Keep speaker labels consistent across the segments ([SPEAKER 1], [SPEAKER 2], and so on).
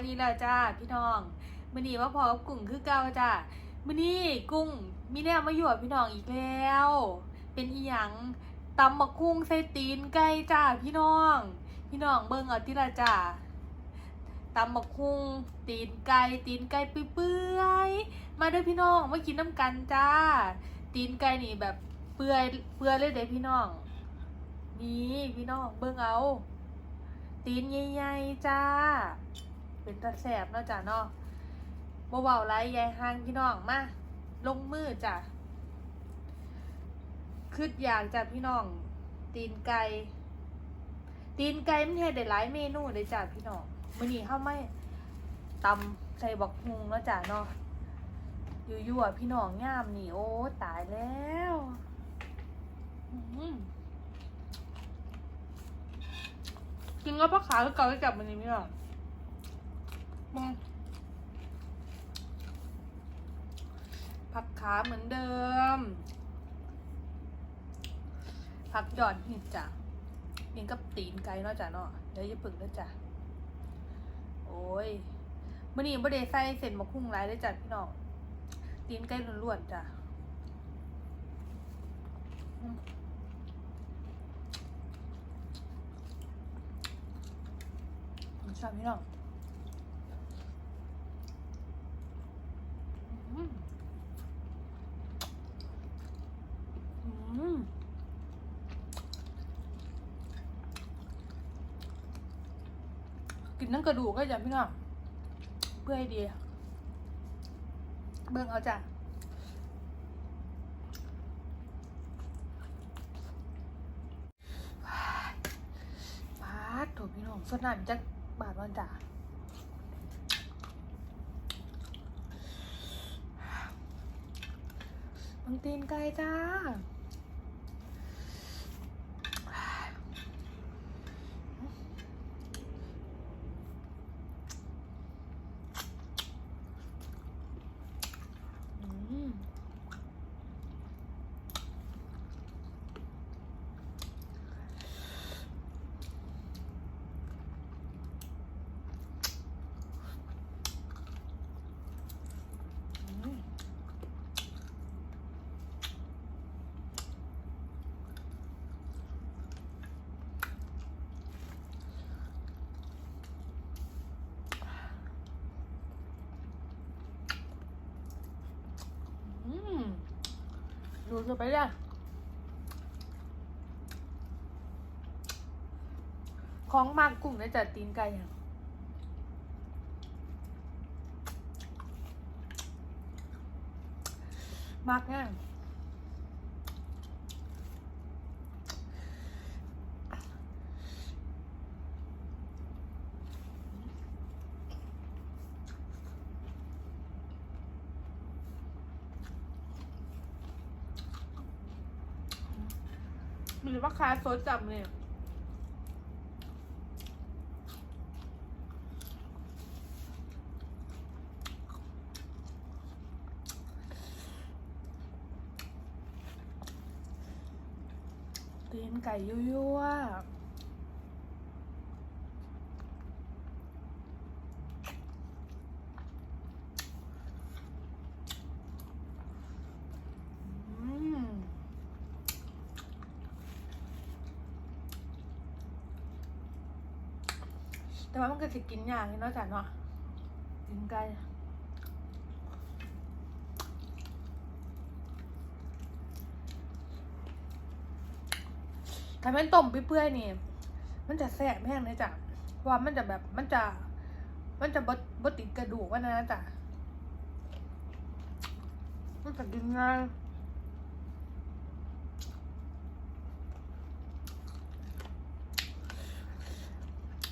[SPEAKER 1] วันนี้แล้วจ้าพี่น้องมื้อนี้ว่าพอกับกุ้งคือเก่าจ้ามื้อนี้กุ้งมีแนวมาอยู่กับพี่น้องอีกแล้ว เป็นอีหยังตำบักกุ้งใส่ตีนไก่จ้าพี่น้อง พี่น้องเบิ่งเอาติละจ้าตำบักกุ้งตีนไก่ตีนไก่เปื่อยมาด้อพี่น้องมากินน้ำกันจ้า ตีนไก่นี่แบบเปื่อยเปื่อยเลยเด้พี่น้องนี่พี่น้องเบิ่งเอาตีนใหญ่ๆจ้า เป็นตาแสบเนาะจ้ะเนาะบ่เบาไรยายห่างพี่น้องมาลงมือจ้ะคืดอยากจ้ะพี่น้อง ตีนไก่ตีนไก่มันเฮ็ดได้หลายเมนูเลยจ้ะพี่น้องมื้อนี้เฮาไม่ตำใส่บักฮุงเนาะจ้ะเนาะอยู่ๆอะพี่น้องงามนี่โอ้ตายแล้วกินแล้วปลาขาก็เกาไปจับมันนี่ไม่หรอก มองผักขาเหมือนเดิม ผักหยอดหินจ้ะกินกับตีนไก่เนาะจ้ะเนาะเดี๋ยวอย่าปึกเนาะจ้ะ โอ้ยมื่อนี้บ่ได้ใส่เส้นมะคุ้งไรเลยจ้ะพี่น้องตีนไก่ล้วนๆจ้ะอืมผมชอบพี่น้องอืมอืมกิ นั่งกระดูกก็จะพี่น้องเพื่อให้ดี เบิ่งเอาจ้ะปาดโถพี่น้องสดนั่นจักบาทวันจ้ะมังตีนไก่จ้า อืมอืม อืม ดูจะไปเลยของมากกุ้งได้จัดตีนไก่อะมากง่าย ว่าคาโซดจับเลยตีนไก่ยั่วๆอืม แต่ว่ามันก็จะกินยากเนาะจ้ะเนาะกินไก่ถ้าเป็นต้มเปื่อยๆนี่ มันจะแซ่บแห้งเลยจ้ะเพราะว่ามันจะแบบมันจะ มันจะบดบดติดกระดูกว่านะจ้ะมันจะกินง่าย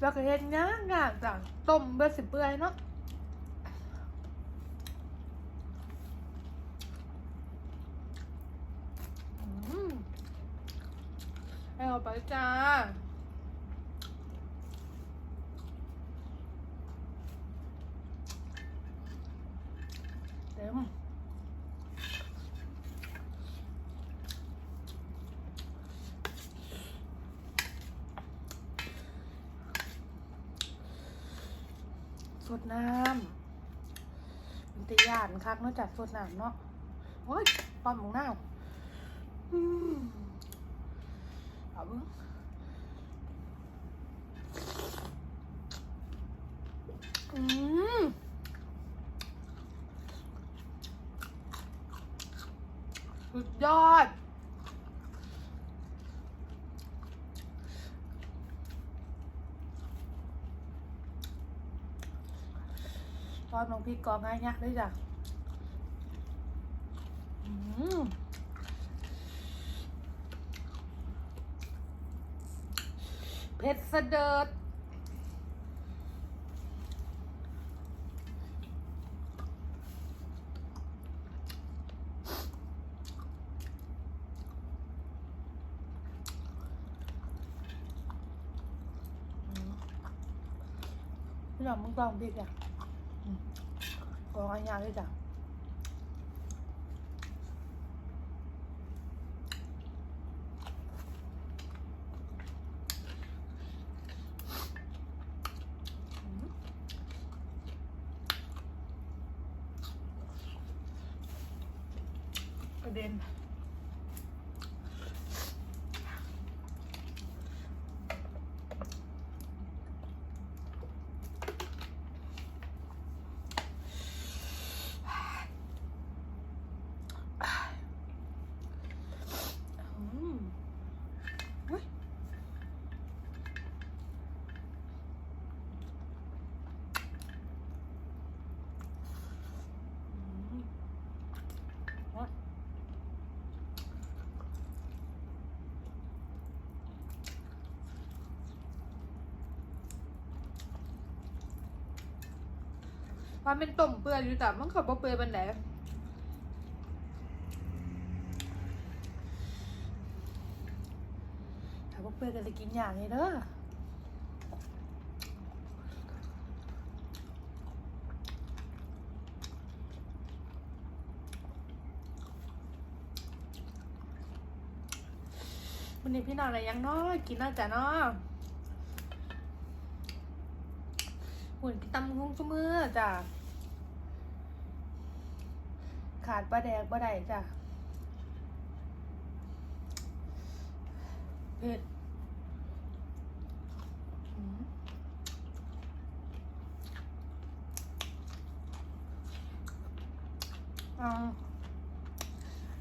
[SPEAKER 1] แล้วก็เฮ็ดง่ายง่ายจ้ะต้มเบื่อสิเปื่อยเนาะอืมเอาไปจ้าเต็ม สดน้ำมันตะยานคักเนอกจากสดน้ำเนาะโอ้ยปั๊มของหน้าอืมเอาบิ้งอืมสุดยอด ทอดน้องพริกกรองง่ายยะด้วยจ้ะเผ็ดสะเดิดพี่หลองมึงกรองพริกอะ กองอันยาวเลยจ้ะกระเด็นอืมอุ๊ยอืมอะ ว่าเป็นต้มเปื่อยอยู่แต่มันขับเปื่อยบันไดถ้าเปื่อยก็จะกินอย่างนี้เด้อวันนี้พี่น้องอะไรยังน้อกินน่าจะน้อหุ่นกินตำหุ้งซุมือจ้ะ ขาดปลาแดกปลาได้จ้ะเผ็ด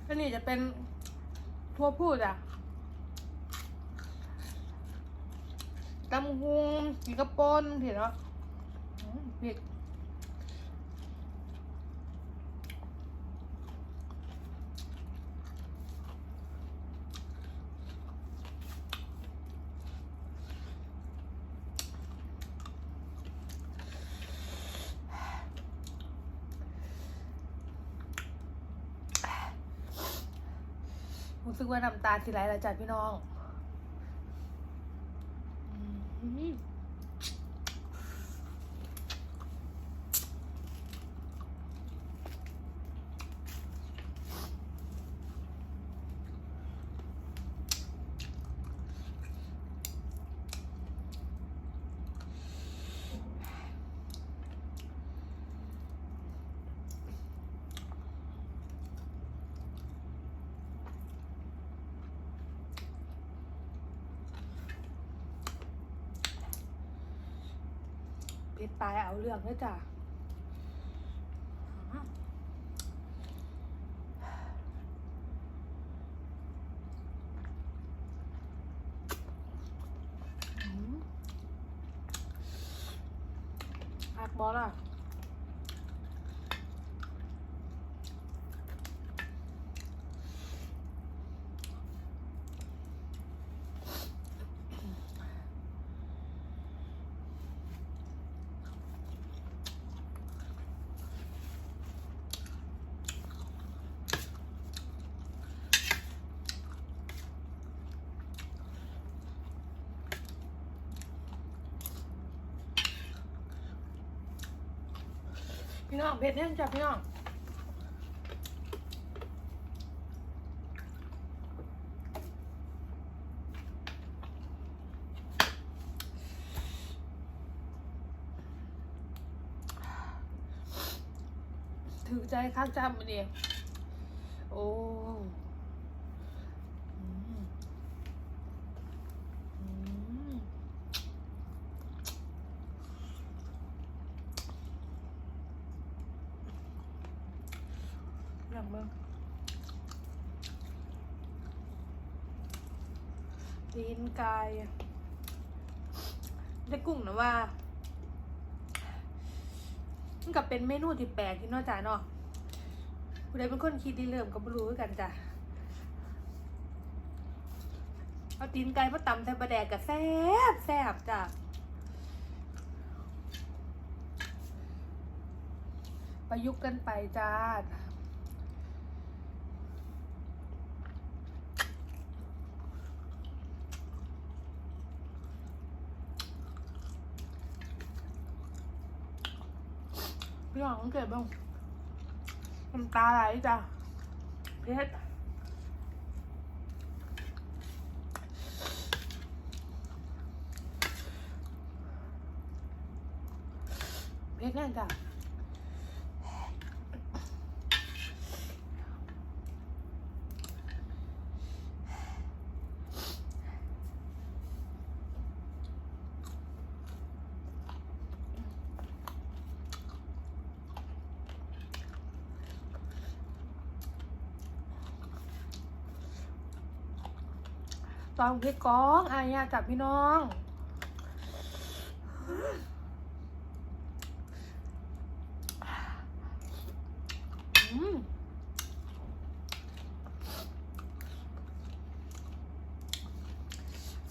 [SPEAKER 1] อันนี้จะเป็นทั่วพูดอะตำหุงกินกระปนเผ็ดเนาะอืมเผ็ด รู้สึกว่าน้ำตาสิไหลแล้วจ้ะพี่น้อง อืม เพชรปลายเอาเรื่องด้วยจ้ะอักบอลอะ น้องเผ็ดแน่นจับพี่น้องถือใจคักจำมันเองโอ้ ตีนไก่ได้กุ้งนะว่ามันกับเป็นเมนูที่แปลกที่นอกจากเนาะผู้ใดเป็นคนคิดที่เริ่มก็บ่รู้กันจ้ะเอาตีนไก่มาตำใส่ปลาแดกกับแซ่บแซ่บจ้ะประยุกต์กันไปจ้า พี่หวังเก็บบ้างน้ำตาไหลจ้ะเพชรเพชรแน่จ้ะ ตองเพชรก้องอายาจับพี่น้อง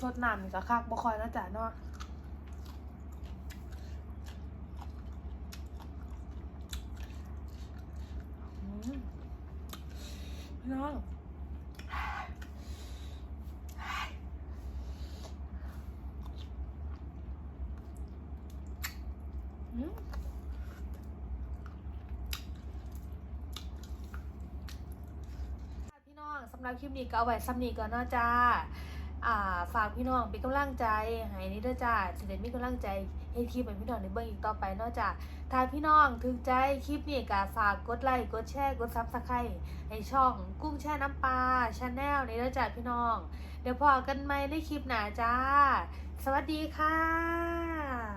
[SPEAKER 1] สดน้ำนี่ก็คักบ่คอยนะจ๊ะเนาะพี่น้อง อืมค่ะพี่น้องสำห รับคลิปนี้ก็เอาไว้ซ้ำนี้ก่อนเนาะจ้าฝากพี่น้องเป็นกำลังใจให้นี่เด้อจ้าสิได้มีกำลังใจเฮ็ดคลิปให้พี่น้องได้เบิ่งอีกต่อไปเนาะจ้าถ้าพี่น้องถึกใจคลิปนี้ก็ฝากกดไลค์กดแชร์กด Subscribe ให้ช่องกุ้งแช่น้ำปลาชาแนลนี่เด้อจ้าพี่น้อง เดี๋ยวพอกันใหม่ในคลิปหน้าจ้า สวัสดีค่ะ